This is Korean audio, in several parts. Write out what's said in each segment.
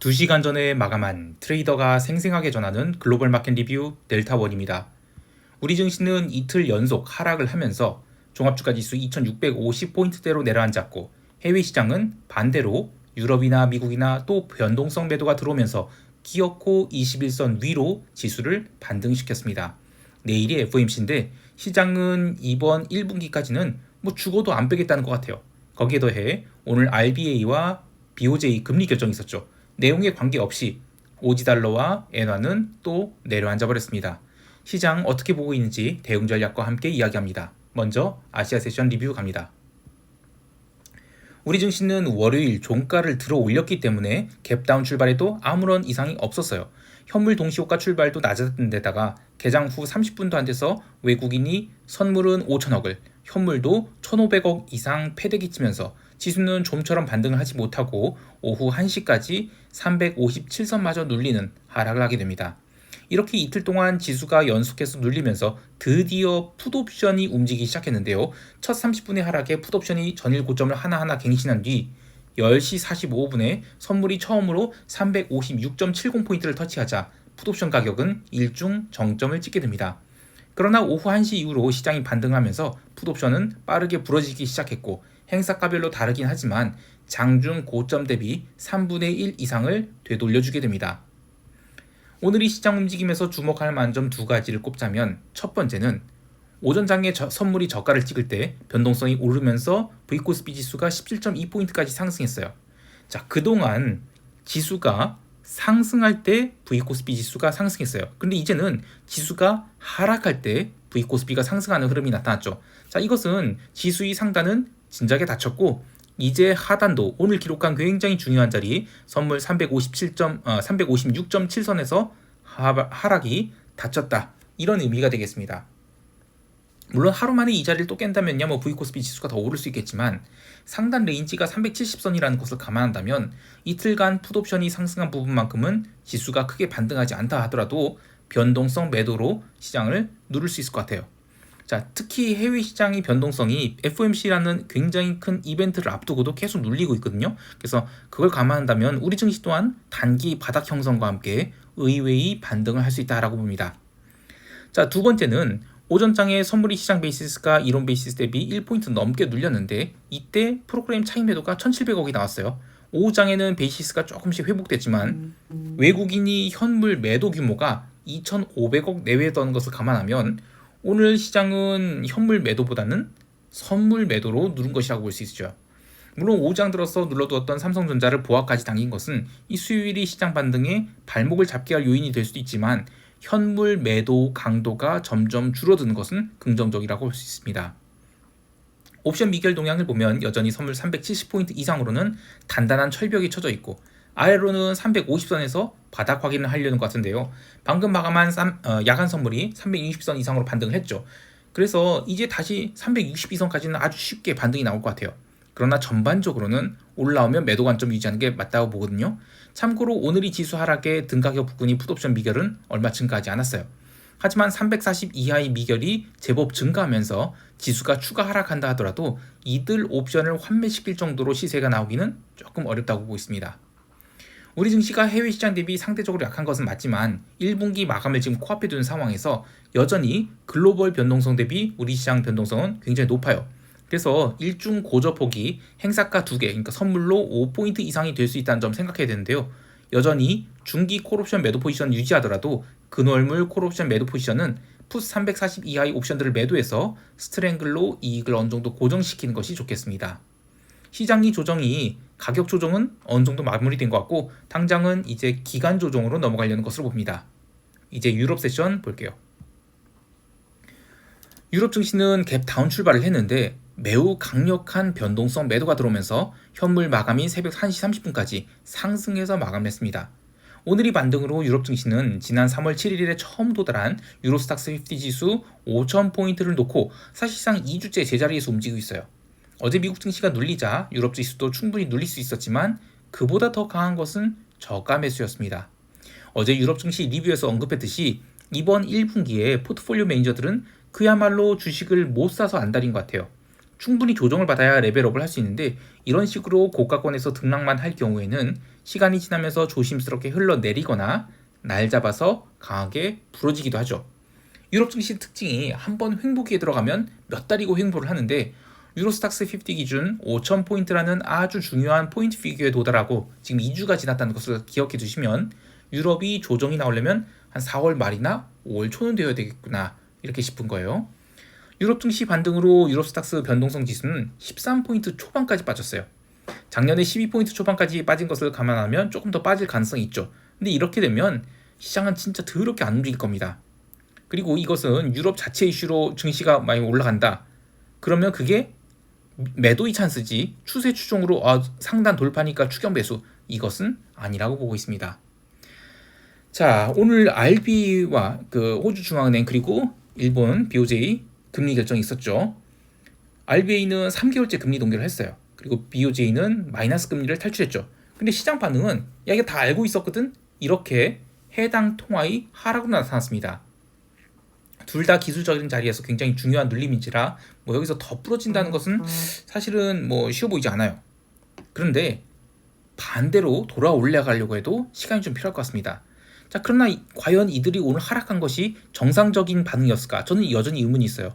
2시간 전에 마감한 트레이더가 생생하게 전하는 글로벌 마켓 리뷰 델타원입니다. 우리 증시는 이틀 연속 하락을 하면서 종합주가 지수 2650포인트대로 내려앉았고 해외 시장은 반대로 유럽이나 미국이나 또 변동성 매도가 들어오면서 기어코 21선 위로 지수를 반등시켰습니다. 내일이 FOMC인데 시장은 이번 1분기까지는 뭐 죽어도 안 빼겠다는 것 같아요. 거기에 더해 오늘 RBA와 BOJ 금리 결정이 있었죠. 내용에 관계없이 오지달러와 엔화는 또 내려앉아 버렸습니다. 시장 어떻게 보고 있는지 대응 전략과 함께 이야기합니다. 먼저 아시아 세션 리뷰 갑니다. 우리 증시는 월요일 종가를 들어 올렸기 때문에 갭다운 출발에도 아무런 이상이 없었어요. 현물 동시호가 출발도 낮았던 데다가 개장 후 30분도 안 돼서 외국인이 선물은 5천억을, 현물도 1,500억 이상 패대기 치면서 지수는 좀처럼 반등을 하지 못하고 오후 1시까지 357선마저 눌리는 하락을 하게 됩니다. 이렇게 이틀 동안 지수가 연속해서 눌리면서 드디어 풋옵션이 움직이기 시작했는데요. 첫 30분의 하락에 풋옵션이 전일 고점을 하나하나 갱신한 뒤 10시 45분에 선물이 처음으로 356.70포인트를 터치하자 풋옵션 가격은 일중 정점을 찍게 됩니다. 그러나 오후 1시 이후로 시장이 반등하면서 풋옵션은 빠르게 부러지기 시작했고 행사가별로 다르긴 하지만 장중 고점 대비 3분의 1 이상을 되돌려주게 됩니다. 오늘 이 시장 움직임에서 주목할 만점 두 가지를 꼽자면 첫 번째는 오전 장에 저, 선물이 저가를 찍을 때 변동성이 오르면서 V코스피 지수가 17.2포인트까지 상승했어요. 자, 그동안 지수가 상승할 때 V코스피 지수가 상승했어요. 근데 이제는 지수가 하락할 때 V코스피가 상승하는 흐름이 나타났죠. 자, 이것은 지수의 상단은 진작에 닫혔고 이제 하단도 오늘 기록한 굉장히 중요한 자리 선물 357. 어, 356.7선에서 하락이 닫혔다. 이런 의미가 되겠습니다. 물론 하루 만에 이 자리를 또 깬다면야 뭐 V코스피 지수가 더 오를 수 있겠지만 상단 레인지가 370선이라는 것을 감안한다면 이틀간 풋옵션이 상승한 부분만큼은 지수가 크게 반등하지 않다 하더라도 변동성 매도로 시장을 누를 수 있을 것 같아요. 자, 특히 해외 시장의 변동성이 FOMC라는 굉장히 큰 이벤트를 앞두고도 계속 눌리고 있거든요. 그래서 그걸 감안한다면 우리 증시 또한 단기 바닥 형성과 함께 의외의 반등을 할 수 있다라고 봅니다. 자, 두 번째는 오전장에 선물이 시장 베이시스가 이론 베이시스 대비 1포인트 넘게 눌렸는데 이때 프로그램 차익 매도가 1,700억이 나왔어요. 오후장에는 베이시스가 조금씩 회복됐지만 외국인이 현물 매도 규모가 2,500억 내외던 것을 감안하면 오늘 시장은 현물 매도보다는 선물 매도로 누른 것이라고 볼 수 있죠. 물론 5장 들어서 눌러두었던 삼성전자를 보합까지 당긴 것은 이 수요일이 시장 반등에 발목을 잡게 할 요인이 될 수도 있지만 현물 매도 강도가 점점 줄어드는 것은 긍정적이라고 볼 수 있습니다. 옵션 미결 동향을 보면 여전히 선물 370포인트 이상으로는 단단한 철벽이 쳐져 있고 아래로는 350선에서 바닥 확인을 하려는 것 같은데요. 방금 마감한 쌈, 어, 야간 선물이 360선 이상으로 반등을 했죠. 그래서 이제 다시 362선까지는 아주 쉽게 반등이 나올 것 같아요. 그러나 전반적으로는 올라오면 매도 관점 유지하는 게 맞다고 보거든요. 참고로 오늘이 지수 하락에 등가격 부근이 풋옵션 미결은 얼마 증가하지 않았어요. 하지만 340 이하의 미결이 제법 증가하면서 지수가 추가 하락한다 하더라도 이들 옵션을 환매시킬 정도로 시세가 나오기는 조금 어렵다고 보고 있습니다. 우리 증시가 해외 시장 대비 상대적으로 약한 것은 맞지만 1분기 마감을 지금 코앞에 두는 상황에서 여전히 글로벌 변동성 대비 우리 시장 변동성은 굉장히 높아요. 그래서 일중 고저폭이 행사가 2개, 그러니까 선물로 5포인트 이상이 될 수 있다는 점 생각해야 되는데요. 여전히 중기 콜옵션 매도 포지션 유지하더라도 근월물 콜옵션 매도 포지션은 푸스 340 이하의 옵션들을 매도해서 스트랭글로 이익을 어느 정도 고정시키는 것이 좋겠습니다. 시장이 조정이 가격 조정은 어느 정도 마무리된 것 같고 당장은 이제 기간 조정으로 넘어가려는 것으로 봅니다. 이제 유럽 세션 볼게요. 유럽 증시는 갭 다운 출발을 했는데 매우 강력한 변동성 매도가 들어오면서 현물 마감이 새벽 1시 30분까지 상승해서 마감했습니다. 오늘이 반등으로 유럽 증시는 지난 3월 7일에 처음 도달한 유로스탁스 50 지수 5,000포인트를 놓고 사실상 2주째 제자리에서 움직이고 있어요. 어제 미국 증시가 눌리자 유럽 지수도 충분히 눌릴 수 있었지만 그보다 더 강한 것은 저가 매수였습니다. 어제 유럽 증시 리뷰에서 언급했듯이 이번 1분기에 포트폴리오 매니저들은 그야말로 주식을 못 사서 안달인 것 같아요. 충분히 조정을 받아야 레벨업을 할 수 있는데 이런 식으로 고가권에서 등락만 할 경우에는 시간이 지나면서 조심스럽게 흘러내리거나 날 잡아서 강하게 부러지기도 하죠. 유럽 증시 특징이 한 번 횡보기에 들어가면 몇 달이고 횡보를 하는데 유로스탁스 50 기준 5,000포인트라는 아주 중요한 포인트 피규어에 도달하고 지금 2주가 지났다는 것을 기억해 두시면 유럽이 조정이 나오려면 한 4월 말이나 5월 초는 되어야 되겠구나 이렇게 싶은 거예요. 유럽 증시 반등으로 유로스탁스 변동성 지수는 13포인트 초반까지 빠졌어요. 작년에 12포인트 초반까지 빠진 것을 감안하면 조금 더 빠질 가능성이 있죠. 근데 이렇게 되면 시장은 진짜 더럽게 안 움직일 겁니다. 그리고 이것은 유럽 자체 이슈로 증시가 많이 올라간다. 그러면 그게 매도의 찬스지 추세 추종으로 아, 상단 돌파니까 추격 매수 이것은 아니라고 보고 있습니다. 자 오늘 RB와 그 호주 중앙은행 그리고 일본 BOJ 금리 결정이 있었죠. RBA는 3개월째 금리 동결을 했어요. 그리고 BOJ는 마이너스 금리를 탈출했죠. 근데 시장 반응은 야 이거 다 알고 있었거든 이렇게 해당 통화의 하락으로 나타났습니다. 둘 다 기술적인 자리에서 굉장히 중요한 눌림인지라 뭐 여기서 더 부러진다는 것은 사실은 뭐 쉬워 보이지 않아요. 그런데 반대로 돌아 올라가려고 해도 시간이 좀 필요할 것 같습니다. 자, 그러나 이- 과연 이들이 오늘 하락한 것이 정상적인 반응이었을까? 저는 여전히 의문이 있어요.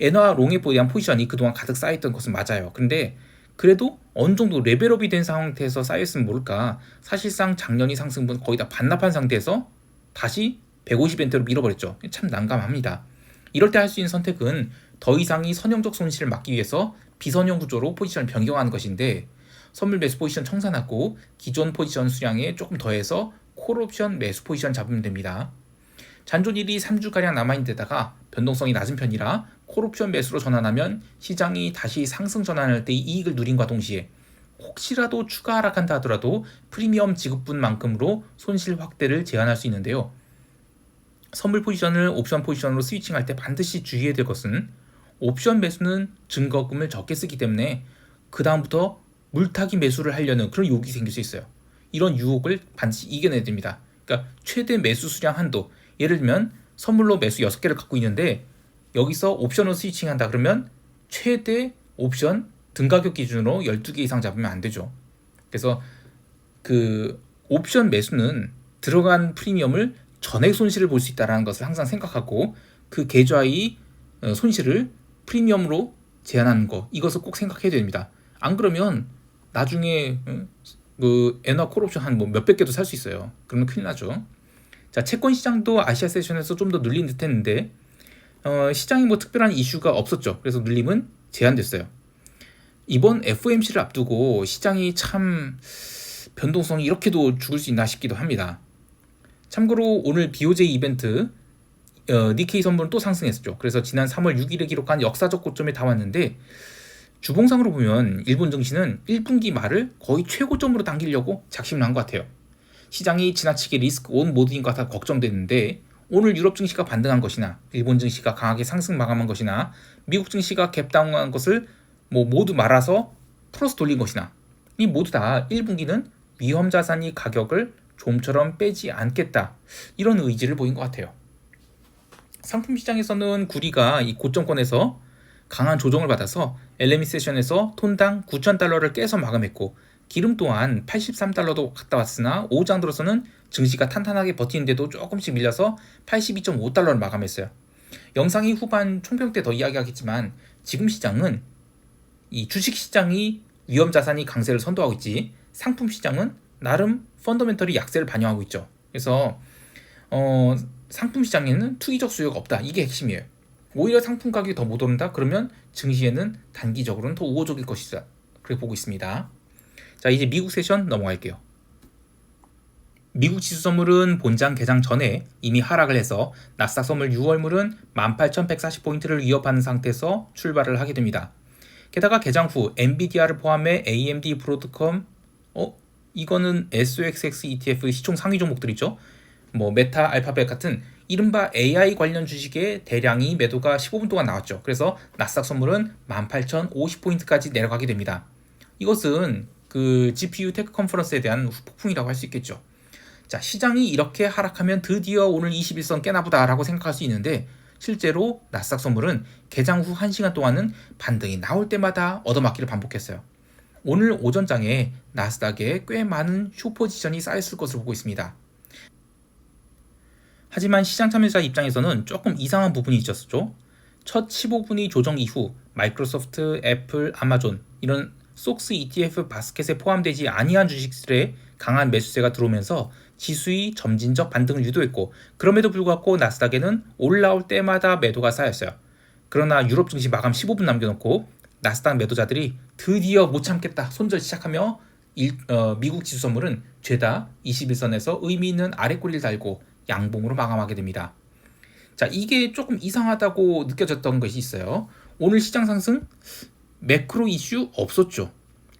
엔화 롱에포에 대한 포지션이 그동안 가득 쌓여있던 것은 맞아요. 그런데 그래도 어느 정도 레벨업이 된 상태에서 쌓였으면 모를까. 사실상 작년이 상승분 거의 다 반납한 상태에서 다시 150엔트로 밀어버렸죠. 참 난감합니다. 이럴 때 할 수 있는 선택은 더 이상의 선형적 손실을 막기 위해서 비선형 구조로 포지션을 변경하는 것인데 선물 매수 포지션 청산하고 기존 포지션 수량에 조금 더해서 콜옵션 매수 포지션 잡으면 됩니다. 잔존일이 3주가량 남아있는 데다가 변동성이 낮은 편이라 콜옵션 매수로 전환하면 시장이 다시 상승 전환할 때 이익을 누림과 동시에 혹시라도 추가 하락한다 하더라도 프리미엄 지급분만큼으로 손실 확대를 제한할 수 있는데요. 선물 포지션을 옵션 포지션으로 스위칭할 때 반드시 주의해야 될 것은 옵션 매수는 증거금을 적게 쓰기 때문에 그 다음부터 물타기 매수를 하려는 그런 유혹이 생길 수 있어요. 이런 유혹을 반드시 이겨내야 됩니다. 그러니까 최대 매수 수량 한도. 예를 들면 선물로 매수 6개를 갖고 있는데 여기서 옵션으로 스위칭한다 그러면 최대 옵션 등가격 기준으로 12개 이상 잡으면 안 되죠. 그래서 그 옵션 매수는 들어간 프리미엄을 전액 손실을 볼 수 있다는 것을 항상 생각하고 그 계좌의 어, 손실을 프리미엄으로 제한하는 거 이것을 꼭 생각해야 됩니다. 안 그러면 나중에 어, 그 엔화 콜옵션 한 뭐 몇백 개도 살 수 있어요. 그러면 큰일 나죠. 자 채권 시장도 아시아 세션에서 좀 더 눌린 듯했는데 어, 시장이 뭐 특별한 이슈가 없었죠. 그래서 눌림은 제한됐어요. 이번 FOMC를 앞두고 시장이 참 변동성이 이렇게도 죽을 수 있나 싶기도 합니다. 참고로 오늘 BOJ 이벤트 어, 니케이 선물은 또 상승했었죠. 그래서 지난 3월 6일에 기록한 역사적 고점에 다 왔는데 주봉상으로 보면 일본 증시는 1분기 말을 거의 최고점으로 당기려고 작심을 한 것 같아요. 시장이 지나치게 리스크 온 모드인 것 같아 걱정되는데 오늘 유럽 증시가 반등한 것이나 일본 증시가 강하게 상승 마감한 것이나 미국 증시가 갭다운한 것을 뭐 모두 말아서 플러스 돌린 것이나 이 모두 다 1분기는 위험 자산이 가격을 좀처럼 빼지 않겠다 이런 의지를 보인 것 같아요. 상품 시장에서는 구리가 이 고점권에서 강한 조정을 받아서 LME 세션에서 톤당 9,000달러를 깨서 마감했고 기름 또한 83달러도 갔다 왔으나 오장 들어서는 증시가 탄탄하게 버티는데도 조금씩 밀려서 82.5달러를 마감했어요. 영상이 후반 총평 때 더 이야기하겠지만 지금 시장은 이 주식 시장이 위험 자산이 강세를 선도하고 있지 상품 시장은 나름 펀더멘털이 약세를 반영하고 있죠. 그래서 어, 상품 시장에는 투기적 수요가 없다. 이게 핵심이에요. 오히려 상품 가격이 더 못 오른다. 그러면 증시에는 단기적으로는 더 우호적일 것이다. 그렇게 보고 있습니다. 자, 이제 미국 세션 넘어갈게요. 미국 지수 선물은 본장 개장 전에 이미 하락을 해서 나스닥 선물 6월물은 18,140포인트를 위협하는 상태에서 출발을 하게 됩니다. 게다가 개장 후 엔비디아를 포함해 AMD, 브로드컴, 어 이거는 SOXX ETF 시총 상위 종목들이죠. 뭐 메타, 알파벳 같은 이른바 AI 관련 주식의 대량이 매도가 15분 동안 나왔죠. 그래서 나스닥 선물은 18,050포인트까지 내려가게 됩니다. 이것은 그 GPU 테크 컨퍼런스에 대한 후폭풍이라고 할 수 있겠죠. 자, 시장이 이렇게 하락하면 드디어 오늘 21선 깨나보다라고 생각할 수 있는데 실제로 나스닥 선물은 개장 후 1시간 동안은 반등이 나올 때마다 얻어맞기를 반복했어요. 오늘 오전장에 나스닥에 꽤 많은 쇼포지션이 쌓였을 것으로 보고 있습니다. 하지만 시장 참여자 입장에서는 조금 이상한 부분이 있었죠. 첫 15분위 조정 이후 마이크로소프트, 애플, 아마존 이런 속스 ETF 바스켓에 포함되지 아니한 주식들의 강한 매수세가 들어오면서 지수의 점진적 반등을 유도했고 그럼에도 불구하고 나스닥에는 올라올 때마다 매도가 쌓였어요. 그러나 유럽 증시 마감 15분 남겨놓고 나스닥 매도자들이 드디어 못 참겠다 손절 시작하며 일, 어, 미국 지수 선물은 죄다 21선에서 의미 있는 아래 꼬리를 달고 양봉으로 마감하게 됩니다. 자, 이게 조금 이상하다고 느껴졌던 것이 있어요. 오늘 시장 상승 매크로 이슈 없었죠.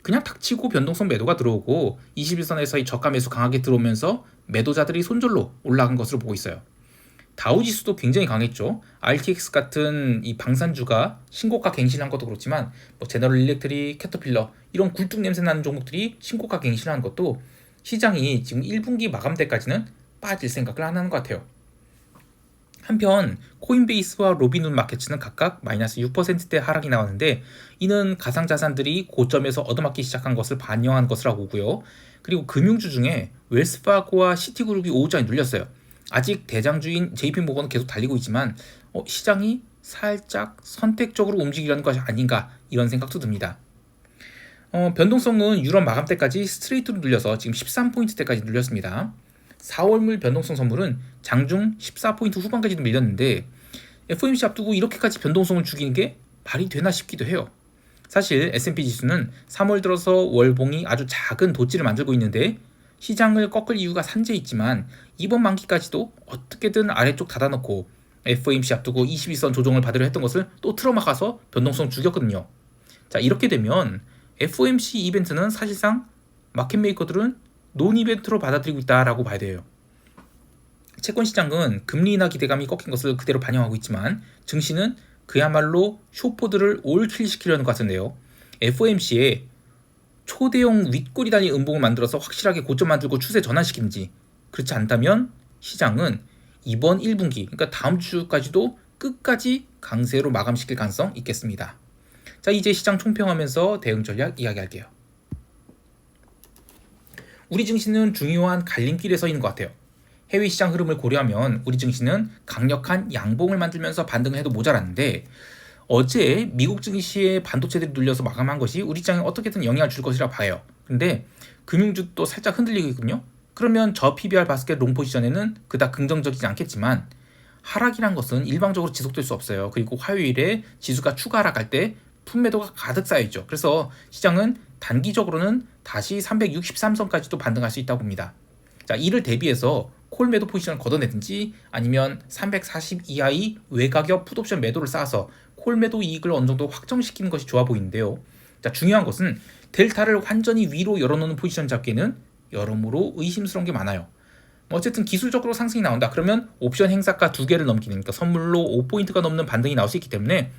그냥 닥치고 변동성 매도가 들어오고 21선에서의 저가 매수 강하게 들어오면서 매도자들이 손절로 올라간 것으로 보고 있어요. 다우 지수도 굉장히 강했죠. RTX 같은 이 방산주가 신고가 갱신한 것도 그렇지만 뭐 제너럴 일렉트릭, 캐터필러 이런 굴뚝 냄새 나는 종목들이 신고가 갱신한 것도 시장이 지금 1분기 마감 때까지는 빠질 생각을 안 하는 것 같아요. 한편 코인베이스와 로빈훈 마켓츠는 각각 마이너스 6%대 하락이 나왔는데 이는 가상 자산들이 고점에서 얻어맞기 시작한 것을 반영한 것이라고 보고요. 그리고 금융주 중에 웰스파고와 시티그룹이 오후장에 눌렸어요. 아직 대장주인 JP모건은 계속 달리고 있지만 어, 시장이 살짝 선택적으로 움직이려는 것이 아닌가 이런 생각도 듭니다. 어, 변동성은 유럽 마감 때까지 스트레이트로 눌려서 지금 13포인트대까지 눌렸습니다. 4월물 변동성 선물은 장중 14포인트 후반까지도 밀렸는데 FOMC 앞두고 이렇게까지 변동성을 죽이는 게 말이 되나 싶기도 해요. 사실 S&P 지수는 3월 들어서 월봉이 아주 작은 도치를 만들고 있는데 시장을 꺾을 이유가 산재 있지만 이번 만기까지도 어떻게든 아래쪽 닫아놓고 FOMC 앞두고 22선 조정을 받으려 했던 것을 또 틀어막아서 변동성 죽였거든요. 자 이렇게 되면 FOMC 이벤트는 사실상 마켓 메이커들은 논 이벤트로 받아들이고 있다라고 봐야 돼요. 채권 시장은 금리 인하 기대감이 꺾인 것을 그대로 반영하고 있지만 증시는 그야말로 쇼포들을 올킬시키려는 것 같은데요. FOMC에 초대형 윗꼬리 단위 음봉을 만들어서 확실하게 고점 만들고 추세 전환시키는지 그렇지 않다면 시장은 이번 1분기 그러니까 다음 주까지도 끝까지 강세로 마감시킬 가능성 있겠습니다. 자 이제 시장 총평하면서 대응 전략 이야기할게요. 우리 증시는 중요한 갈림길에 서 있는 것 같아요. 해외 시장 흐름을 고려하면 우리 증시는 강력한 양봉을 만들면서 반등을 해도 모자랐는데 어제 미국 증시의 반도체들이 눌려서 마감한 것이 우리 시장에 어떻게든 영향을 줄 것이라 봐요. 근데 금융주도 살짝 흔들리고 있군요. 그러면 저 PBR 바스켓 롱 포지션에는 그닥 긍정적이지 않겠지만 하락이란 것은 일방적으로 지속될 수 없어요. 그리고 화요일에 지수가 추가 하락할 때 품매도가 가득 쌓여있죠. 그래서 시장은 단기적으로는 다시 363선까지도 반등할 수 있다고 봅니다. 자, 이를 대비해서 콜 매도 포지션을 걷어내든지 아니면 340 이하의 외가격 풋옵션 매도를 쌓아서 콜 매도 이익을 어느 정도 확정시키는 것이 좋아 보이는데요. 자, 중요한 것은 델타를 완전히 위로 열어놓는 포지션 잡기에는 여러모로 의심스러운 게 많아요. 뭐 어쨌든 기술적으로 상승이 나온다. 그러면 옵션 행사가 두 개를 넘기는 그러니까 선물로 5포인트가 넘는 반등이 나올 수 있기 때문에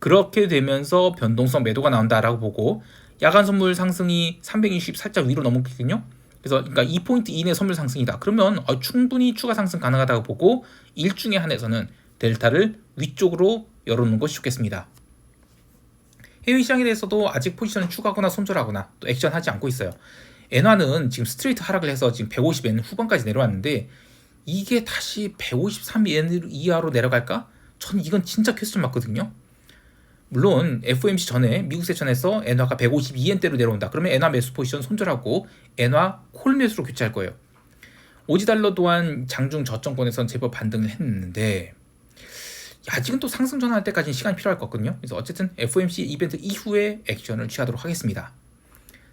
그렇게 되면서 변동성 매도가 나온다라고 보고 야간 선물 상승이 320 살짝 위로 넘었거든요. 그래서 그러니까 2포인트 이내 선물 상승이다. 그러면 어, 충분히 추가 상승 가능하다고 보고 일중에 한해서는 델타를 위쪽으로 열어놓는 것이 좋겠습니다. 해외 시장에 대해서도 아직 포지션을 추가하거나 손절하거나 또 액션하지 않고 있어요. 엔화는 지금 스트레이트 하락을 해서 지금 150엔 후반까지 내려왔는데 이게 다시 153엔 이하로 내려갈까? 저는 이건 진짜 퀘스천 맞거든요. 물론 FOMC 전에 미국 세션에서 엔화가 152엔대로 내려온다. 그러면 엔화 매수 포지션 손절하고 엔화 콜 매수로 교체할 거예요. 오지 달러 또한 장중 저점권에선 제법 반등을 했는데 아직은 또 상승 전환할 때까지는 시간이 필요할 거거든요. 그래서 어쨌든 FOMC 이벤트 이후에 액션을 취하도록 하겠습니다.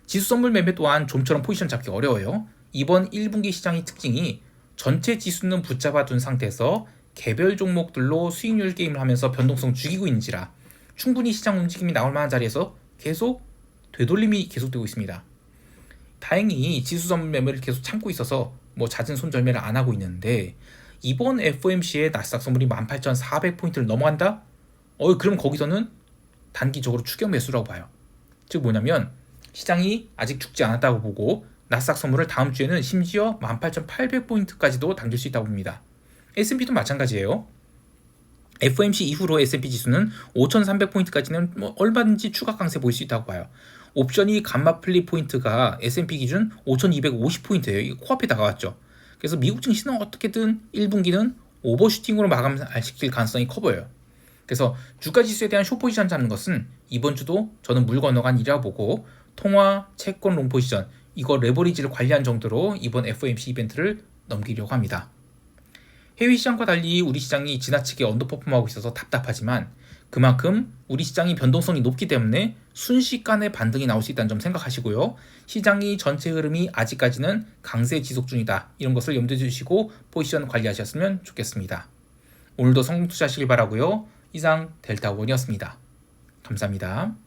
지수 선물 매매 또한 좀처럼 포지션 잡기 어려워요. 이번 1분기 시장의 특징이 전체 지수는 붙잡아 둔 상태에서 개별 종목들로 수익률 게임을 하면서 변동성 죽이고 있는지라 충분히 시장 움직임이 나올 만한 자리에서 계속 되돌림이 계속되고 있습니다. 다행히 지수 선물 매매를 계속 참고 있어서 뭐 잦은 손절매를 안 하고 있는데 이번 FOMC의 나스닥 선물이 18,400포인트를 넘어간다? 어, 그럼 거기서는 단기적으로 추격 매수라고 봐요. 즉 뭐냐면 시장이 아직 죽지 않았다고 보고 나스닥 선물을 다음 주에는 심지어 18,800포인트까지도 당길 수 있다고 봅니다. S&P도 마찬가지예요. FOMC 이후로 S&P 지수는 5,300포인트까지는 뭐 얼마든지 추가 강세 보일 수 있다고 봐요. 옵션이 감마 플립 포인트가 S&P 기준 5,250포인트예요. 이게 코앞에 다가왔죠. 그래서 미국 증시는 어떻게든 1분기는 오버슈팅으로 마감시킬 가능성이 커 보여요. 그래서 주가 지수에 대한 숏 포지션 잡는 것은 이번 주도 저는 물 건너간 일이라 보고 통화, 채권, 롱 포지션 이거 레버리지를 관리한 정도로 이번 FOMC 이벤트를 넘기려고 합니다. 해외 시장과 달리 우리 시장이 지나치게 언더퍼폼하고 있어서 답답하지만 그만큼 우리 시장이 변동성이 높기 때문에 순식간에 반등이 나올 수 있다는 점 생각하시고요. 시장이 전체 흐름이 아직까지는 강세 지속 중이다. 이런 것을 염두에 두시고 포지션 관리하셨으면 좋겠습니다. 오늘도 성공 투자하시길 바라고요. 이상 델타원이었습니다. 감사합니다.